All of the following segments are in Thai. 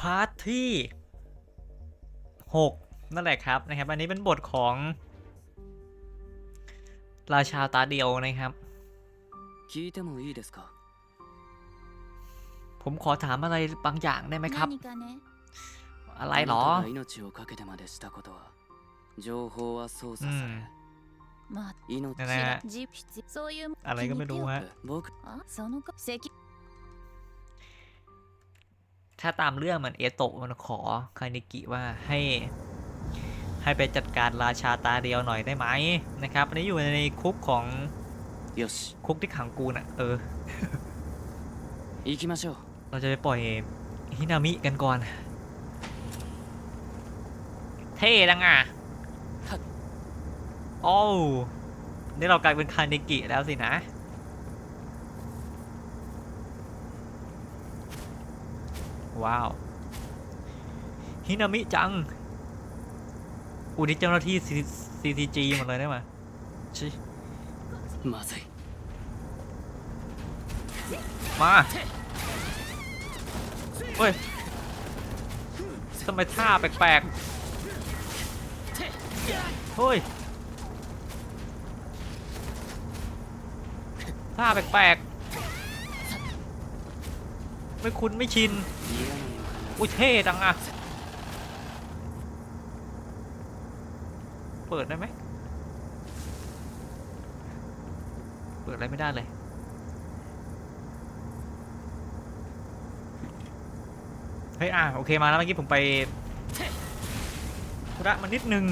พาร์ทที่ 6 นั่นแหละครับนะครับ อันนี้เป็นบทของ ราชาตาเดียวนะครับ ผมขอถามอะไรบางอย่างได้ไหมครับ อะไรหรออะไรก็ไม่รู้ฮะ ถ้าตามเรื่องมันเอโตะมันขอคานิกิว่าให้ให้ไปจัดการราชาตาเดียวหน่อยได้ไหมนะครับอันนี้อยู่ในคุกของคุกที่ขังกูน่ะเออเราจะไปปล่อยฮินามิกันก่อน เท่ดังอะโอ้นี่เรากลายเป็นคานิกิแล้วสินะ ว้าวฮินามิจังอุนิเจ้าหน้าที่ CCG หมดเลยได้ไหมมาสิมาเฮ้ยทำไมท่าแปลกๆเฮ้ยท่าแปลก ไม่คุ้นไม่ชินอุ้ยเท่จังอะเปิดได้ไหมเปิดอะไรไม่ได้เลยเฮ้ยอะโอเคมาแล้วเมื่อกี้ผมไปธุระมานิดนึง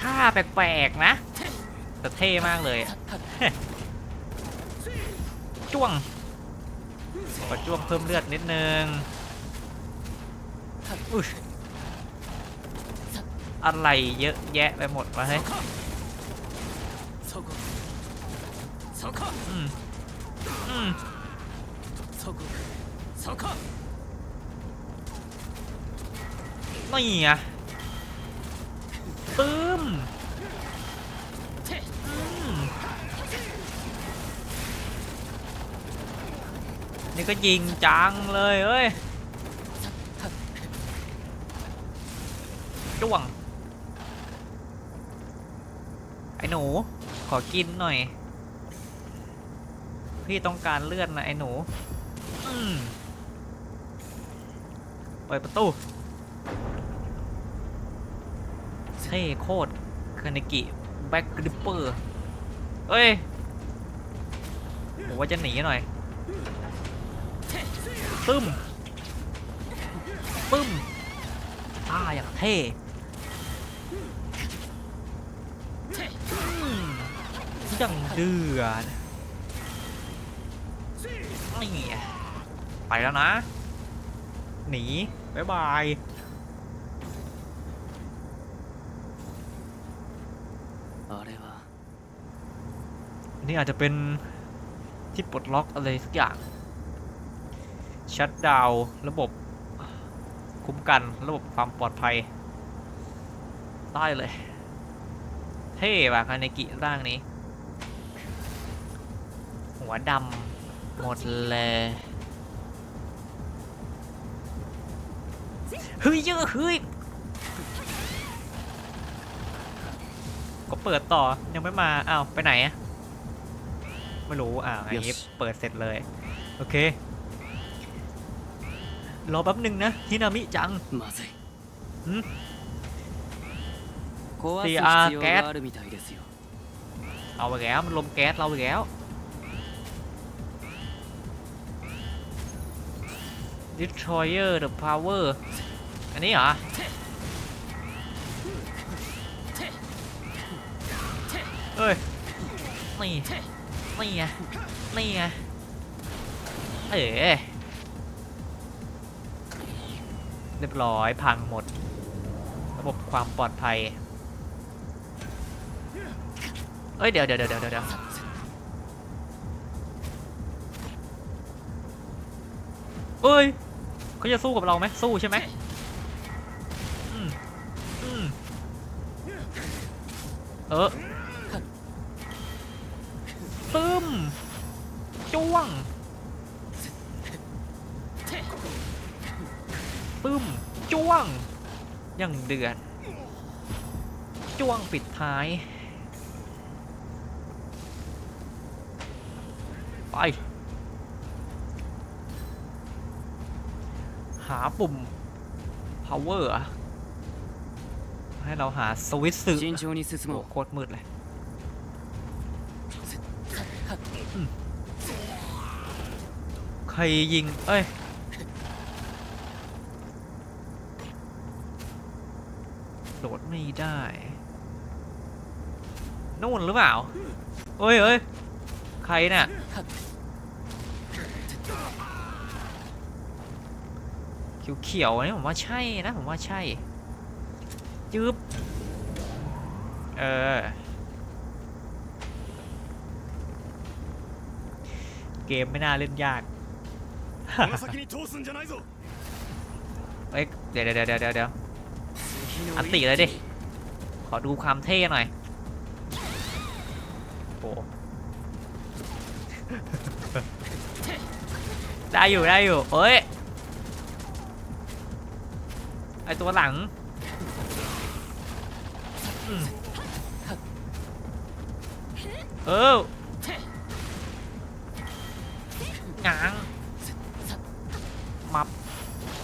ท่าแปลกๆนะแต่เท่มากเลย จ้วงขอจ้วงเพิ่มเลือดนิดนึงอุ้ยอะไรเยอะแยะไปหมดวะเฮ้ยอืมอืมนี่ไงปื๊ นี่ก็ยิงจังเลยเอ้ยจ้วง ไอ้หนู ขอกินหน่อย พี่ต้องการเลือดนะไอ้หนูเปิดประตูเท่โคตรคานิกิแบ็กกริปเปอร์เอ้ยผมว่าจะหนีหน่อย ปึ้มปึ้มตาอย่างเท่ยังเดือดนี่ไปแล้วนะ หนีบ๊ายบายนี่อาจจะเป็นที่ปลดล็อกอะไรสักอย่าง ชัดดาวน์ระบบคุ้มกันระบบความปลอดภัย ได้เลย เท่ว่ะคาเนกิร่างนี้ หัวดำหมดเลยเฮ้ยเยอะเฮ้ยก็เปิดต่อยังไม่มาอ้าวไปไหนอะไม่รู้อ้าวอย่างนี้ Yes เปิดเสร็จเลย โอเค รอแป๊บหนึ่งนะฮินามิจังมาสิเแก๊สเอาไปแล้วมันลมแก๊สเราไปแล้วดิทรอยเออร์เดอะพาวเวอร์อันนี้เหรอเอ้ย นี่ นี่ไง นี่ไง เอ๋ เรียบร้อยพังหมด ระบบความปลอดภัย เอ้ยเดี๋ยวเดี๋ยวเดี๋ยวเดี๋ยวเดี๋ยวเอ้ยเขาจะสู้กับเราไหมสู้ใช่ไหมอืมอืมเออ ปึ้มจ้วงอย่างเดือดจ้วงปิดท้าย ไป หาปุ่ม power ให้เราหาสวิตซ์โอ้โคตรมืดเลยใครยิง เอ้ย ไม่ได้นู่นหรือเปล่าเฮ้ยเฮ้ยใครเนี่ยเขียวๆนี่ผมว่าใช่นะผมว่าใช่จืบเออเกมไม่น่าเล่นยากเฮ้ยเดี๋ยวเดี๋ยวเดี๋ยวเดี๋ยว อันติเลยดิ ขอดูความเท่หน่อยโอ้ได้อยู่ได้อยู่เอ้ย ไอตัวหลังอืมเออหงางมา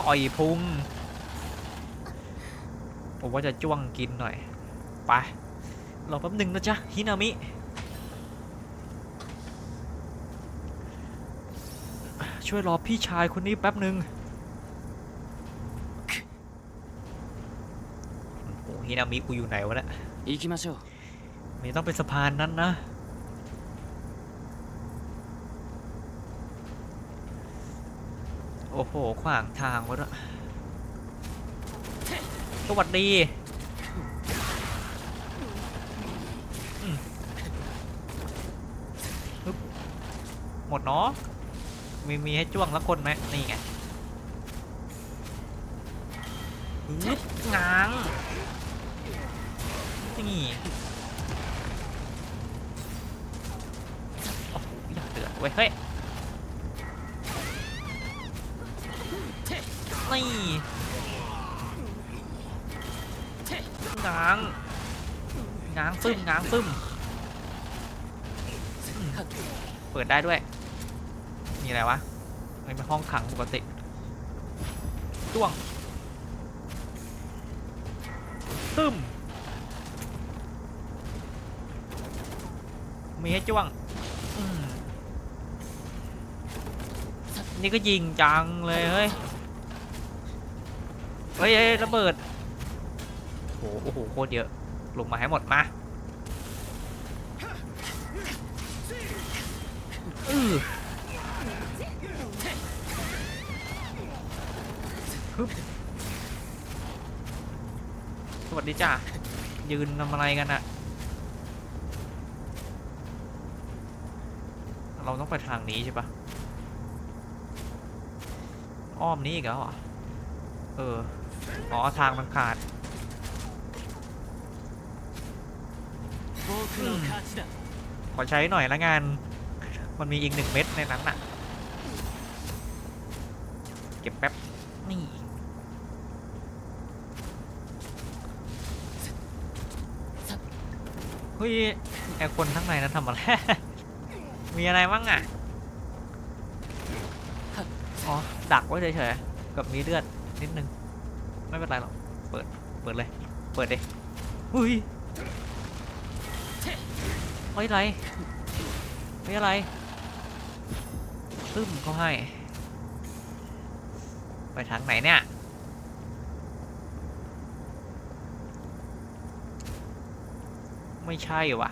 ต่อยพุง ผมว่าจะจ้วงกินหน่อย ไป รอแป๊บหนึ่งนะจ๊ะ ฮินามิ ช่วยรอพี่ชายคนนี้แป๊บหนึ่งโอ้ฮินามิกูอยู่ไหนวะเนี่ยไม่ต้องไปสะพานนั้นนะ โอ้โห ขวางทางวะเนี่ สวัสดีหมดเนาะมีมีให้จ้วงละคนไหมนี่ไงฮึบง้างนี่โอ้โหอยากเดือดเว้ยเฮ้ย ง้างซึมง้างซึมอืมเปิดได้ด้วย มีอะไรวะมันเป็นห้องขังปกติจ้วงซึมมีให้จ้วงนี่ก็ยิงจังเลยเฮ้ย เฮ้ยเฮ้ยระเบิดโอ้โหโอ้โหโคตรเยอะ ลงมาให้หมดมา สวัสดีจ้ายืนทำอะไรกันอะเราต้องไปทางนี้ใช่ปะอ้อมนี้อีกแล้วอะเออ อ๋อ ทางมันขาดขอใช้หน่อยละงาน มันมีอีกหนึ่งเม็ดในนั้นน่ะ เก็บแป๊บ นี่ เฮ้ย ไอคนข้างในนั้นทำอะไร มีอะไรบ้างอะ อ๋อ ดักไว้เฉยๆ กับมีเลือดนิดนึง ไม่เป็นไรหรอก เปิด เปิดเลย เปิดดิอุ้ยเฮ้ยอะไรไม่อะไร ตึ้มเขาให้ ไปทางไหนเนี่ย ไม่ใช่วะ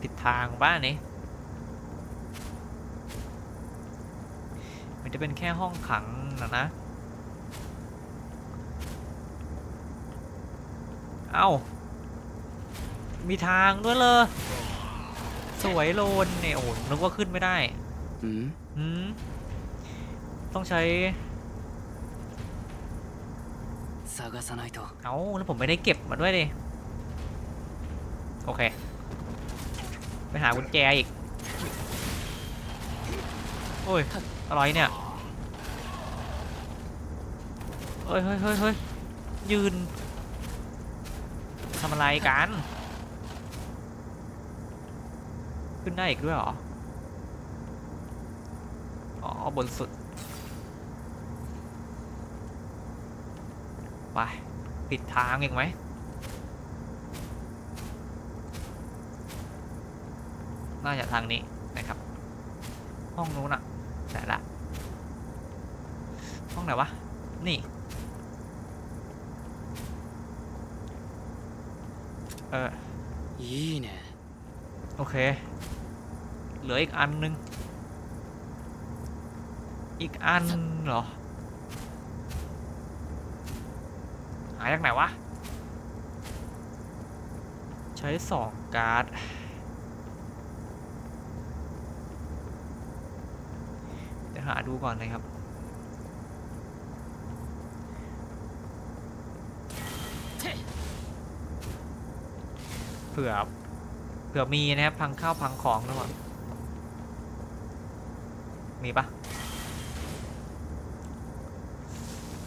ผิดทางบ้านนี้มันจะเป็นแค่ห้องขังนะนะ เอ้ามีทางด้วยเลย สวยโลนเนี่ยโอ้นึกว่าขึ้นไม่ได้อืมอืมต้องใช้เอาแล้วผมไม่ได้เก็บมาด้วยดิโอเค ไปหากุญแจอีก โอ้ยอร่อยเนี่ยเฮ้ยเฮ้ยเฮ้ยยืนทำอะไรกัน ขึ้นได้อีกด้วยเหรอ อ๋อ บนสุด ไป ปิดทางอีกไหม น่าจะทางนี้นะครับ ห้องนู้นอะไหนละ ห้องไหนวะ นี่ เออ いいね โอเค เหลืออีกอันนึง อีกอันเหรอ หาจากไหนวะ ใช้สองการ์ดเดี๋ยวหาดูก่อนนะครับเผื่อเผื่อมีนะครับพังข้าวพังของหรือเปล่า มีปะ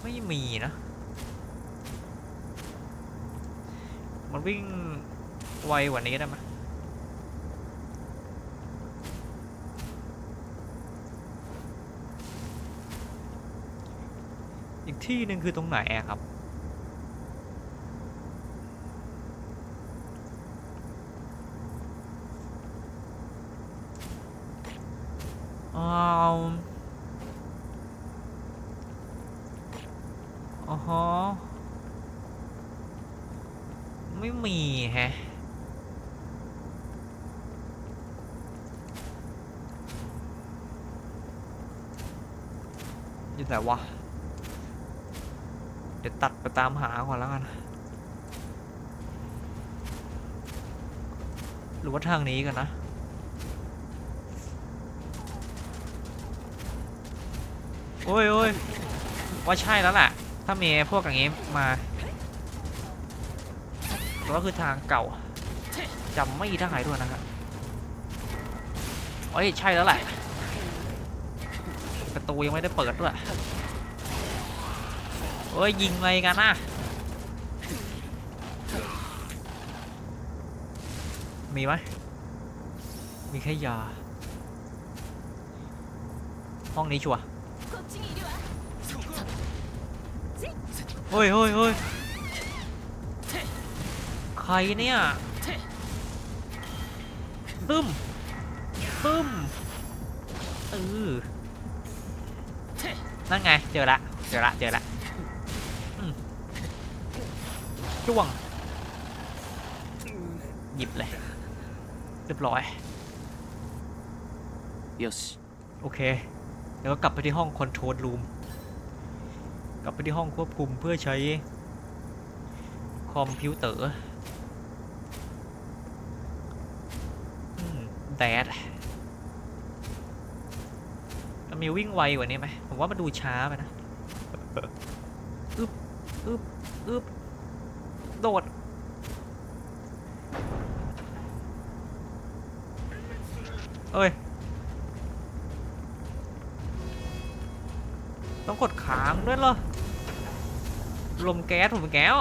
ไม่มีนะ มันวิ่งไวกว่านี้ได้ไหมอีกที่หนึ่งคือตรงไหนอะครับ อ้าวอ๋อฮะไม่มีแฮะ อยู่ไหนวะ เดี๋ยวตัดไปตามหาก่อนแล้วกัน หรือว่าทางนี้กันนะ โอ้ยโอ้ยว่าใช่แล้วแหละถ้ามีพวกอย่างงี้มาก็คือทางเก่าจำไม่ได้ด้วยนะครับโอ้ยใช่แล้วแหละประตูยังไม่ได้เปิดด้วยโอ้ยยิงอะไรกันนะมีไหมมีแค่ยา ห้องนี้ชัวร์ เฮ้ยเฮ้ยเฮ้ยใครเนี่ยตึ้มตึ้มเออนั่นไง เจอละ เจอละ เจอละอืมจ้วง หยิบเลย เรียบร้อยよしโอเค เดี๋ยวก็กลับไปที่ห้องคอนโทรลรูมก ลับไปที่ห้องควบคุมเพื่อใช้คอมพิวเตอร์แดดมันมีวิ่งไวกว่านี้ไหมผมว่ามันดูช้าไปนะอึบอึบอึบโดดเอ้ย ต้องกดค้างด้วยเหรอ ลมแก๊สผมแก้ว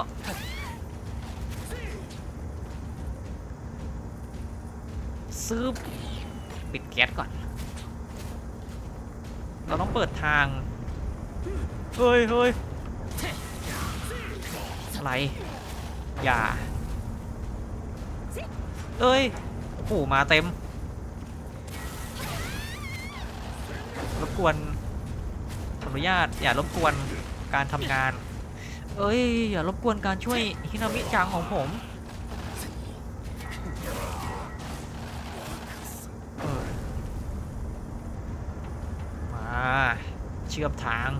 ซื้อปิดแก๊สก่อน เราต้องเปิดทาง เฮ้ยเฮ้ยอะไร อย่า เอ้ยโอ้โหมาเต็ม รบกวนขออนุญาตอย่ารบกวนการทำงาน เอ้ย อย่ารบกวนการช่วยฮินามิจังของผมมาเชื่อมทาง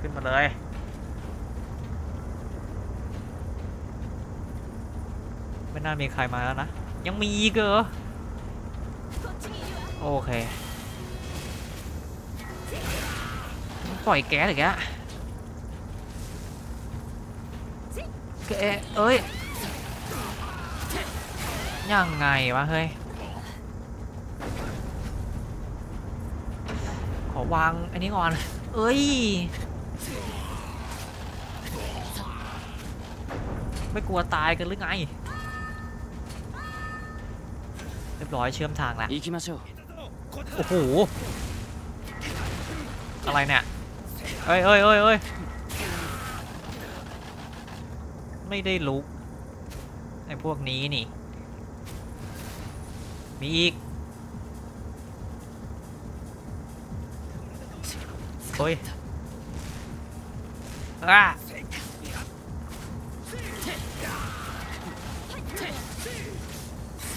ขึ้นมาเลยไม่น่ามีใครมาแล้วนะ ยังมีอีกเหรอ โอเค ปล่อยแก๊สอีกแล้วแกเอ้ย ยังไงวะเฮ้ย ขอวางอันนี้ก่อน เอ้ย ไม่กลัวตายกันหรือไง เรียบร้อยเชื่อมทางละโอ้โห อะไรเนี่ย เอ้ยเอ้ยเอ้ยเอ้ยไม่ได้ลุกไอ้พวกนี้นี่ มีอีกเฮ้ยอะ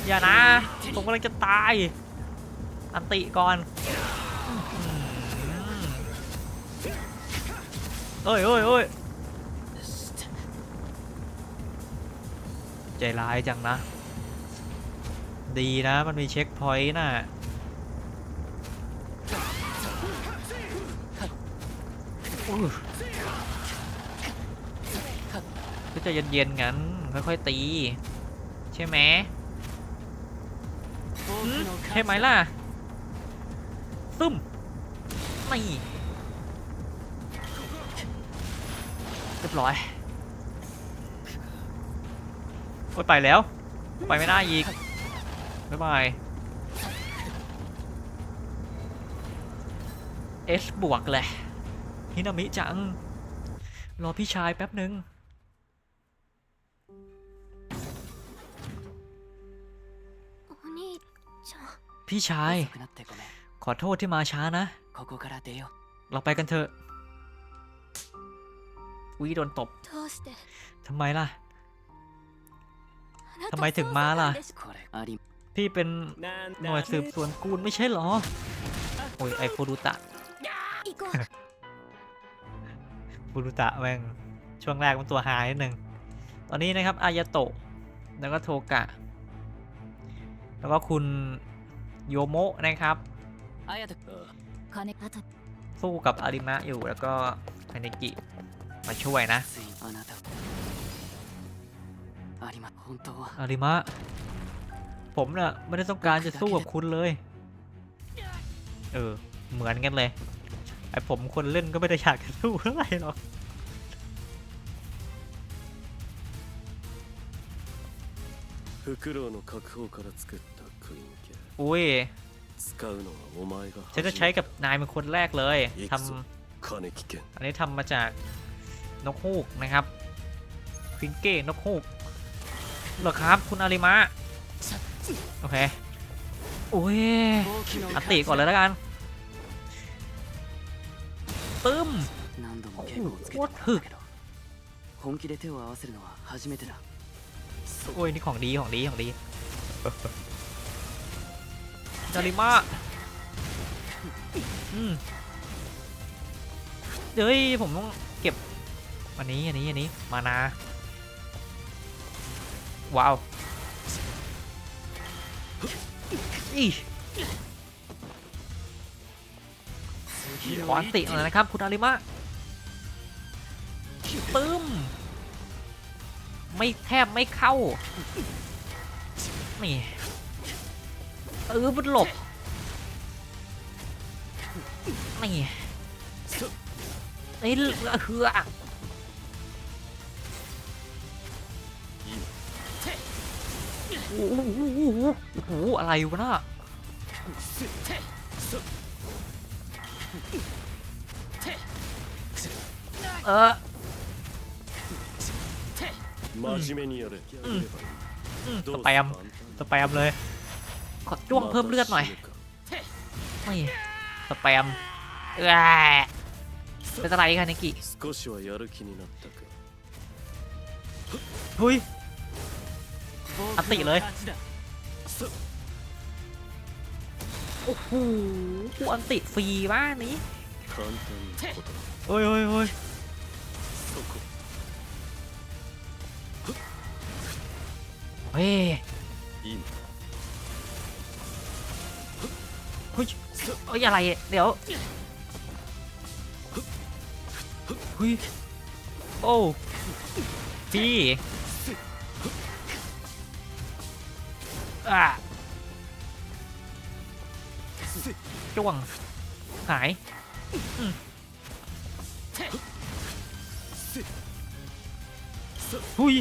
อย่านะ ผมกำลังจะตาย อันติก่อน เอ้ยเอ้ยเอ้ยใจร้ายจังนะ ดีนะมันมีเช็คพอยต์น่ะก็จะเย็นๆงั้น ค่อยๆตี ใช่ไหมใช่ไหมล่ะซึมนี่ ยบร้อยโอ้ยไปแล้ว ไปไม่ได้อีกบ๊ายบาย S บวกเลยฮินามิจัง รอพี่ชายแป๊บหนึ่งพี่ชาย ขอโทษที่มาช้านะ เราไปกันเถอะ อุ้ยโดนตบทำไมล่ะทำไมถึงมาล่ะ พี่เป็นหน่วยสืบสวนกูนไม่ใช่หรอ โอ้ยไอฟูรุตะฟูรุตะแม่งช่วงแรกมันตัวหายนิดนึง ตอนนี้นะครับอายาโตะ แล้วก็โทกะ แล้วก็คุณโยโมะนะครับ สู้กับอาริมะอยู่แล้วก็คานิกิ มาช่วยนะอาริมะ ผมน่ะ ไม่ได้ต้องการจะสู้กับคุณเลย เออ เหมือนกันเลย ไอผมคนเล่นก็ไม่ได้อยากจะสู้เท่าไหร่หรอกอุ้ยฉันจะใช้กับนายเป็นคนแรกเลยทำอันนี้ทำมาจาก นกฮูกนะครับฟินเก้นกฮูกเหรอครับคุณอาริมะโอเคโอ้ยอัติก่อนเลยแล้วกันตึ้มโคตรถึกโอ้ยนี่ของดีของดีของดีจาริมาอืมเฮ้ยผมต้อง อันนี้อันนี้อันนี้มานาว้าวอีขออันติหน่อยนะครับ คุณอาริมะปึ้ม ไม่แทบไม่เข้า นี่เออมันหลบ นี่ไอ้ยเหือ โอ้โหอะไรวะน่ะเออสแปมสแปมเลย ขอจ้วงเพิ่มเลือดหน่อยไม่สแปมเอ้าเป็นอะไรกันนิกิเฮ้ย อันติเลยโอ้โหกูอันติฟรีบ้านนี้โอ้ยโอ้ยโอ้ยเฮ้ยเฮ้ยเฮ้ยอะไรเดี๋ยวเฮ้ยโอ้พี่ อะจ้วง หายหุย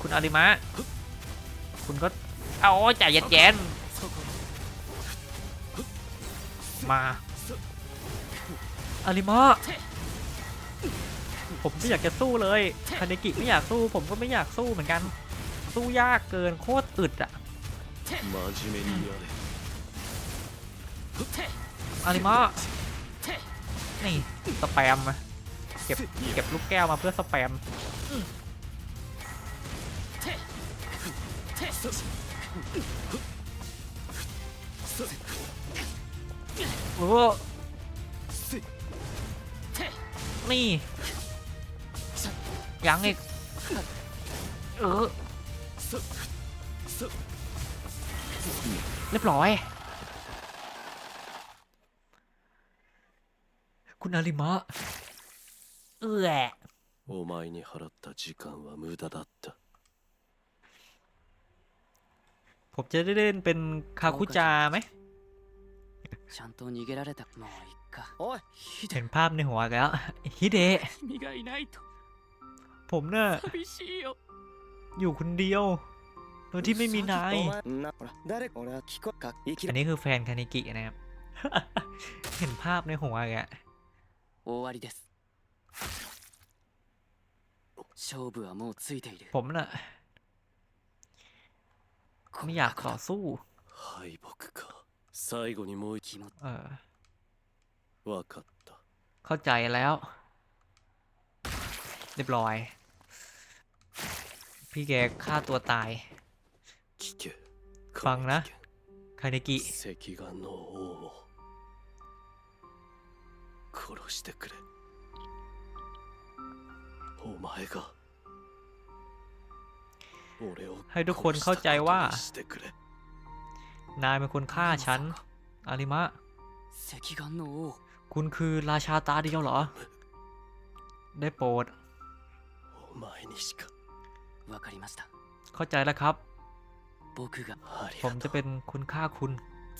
คุณอาริมะ คุณก็ เอาใจเย็นๆมาอาริมะ ผมไม่อยากจะสู้เลยคาเนกิไม่อยากสู้ ผมก็ไม่อยากสู้เหมือนกัน สู้ยากเกินโคตรอึดอะอะไรมานี่สแปมมาเก็บเก็บลูกแก้วมาเพื่อสแปมโอ้นี่ ยังอีก เออ เรียบร้อย คุณอาริมะ เอื้อ お前に払った時間は無駄だった ผมจะได้เล่นเป็นคาคุจาไหม ちゃんと逃げられたもういっかおいヒ เห็นภาพในหัวแล้ว ฮิเดะ 君がいないと ผมน่ะ 寂しいよ อยู่คนเดียว โดยที่ไม่มีนาย お前なほら誰俺は聞こか生き อัน る นี้คือแฟนคานิกินะครับ เห็นภาพในหัวแกะ 終わりです勝負はもうついている ผมน่ะ ไม่อยากต่อสู้ 敗北か最後にもう一気持ち เออ 分かった เข้าใจแล้ว เรียบร้อย พี่แกฆ่าตัวตาย 聞けฟังนะ คานิกิ 赤眼の王を殺してくれお前が俺を ให้ทุกคนเข้าใจว่า 殺したことにしてくれ นายเป็นคนฆ่าฉัน อาริมะ 赤眼の王 คุณคือราชาตาเดียวเหรอ ได้โปรด お前にしか わかりました เข้าใจแล้วครับ 僕があり ผม が จะ とう เป็นคนฆ่าคุณ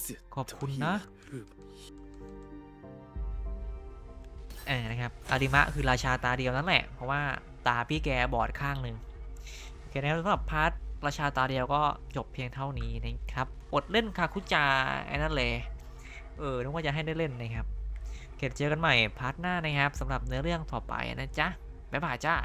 絶 ขอบคุณ 対 นะ やる เออนะครับ อาริมะคือราชาตาเดียวนั่นแหละ เพราะว่าตาพี่แกบอดข้างหนึ่งโอเคนะครับสำหรับพาร์ทราชาตาเดียวก็จบเพียงเท่านี้นะครับอดเล่นคาคุจาไอ้นั่นเลย เออนึกว่าจะให้ได้เล่นนะครับโอเคเจอกันใหม่พาร์ทหน้านะครับสำหรับเนื้อเรื่องต่อไปนะจ๊ะ บ๊ายบายจ้า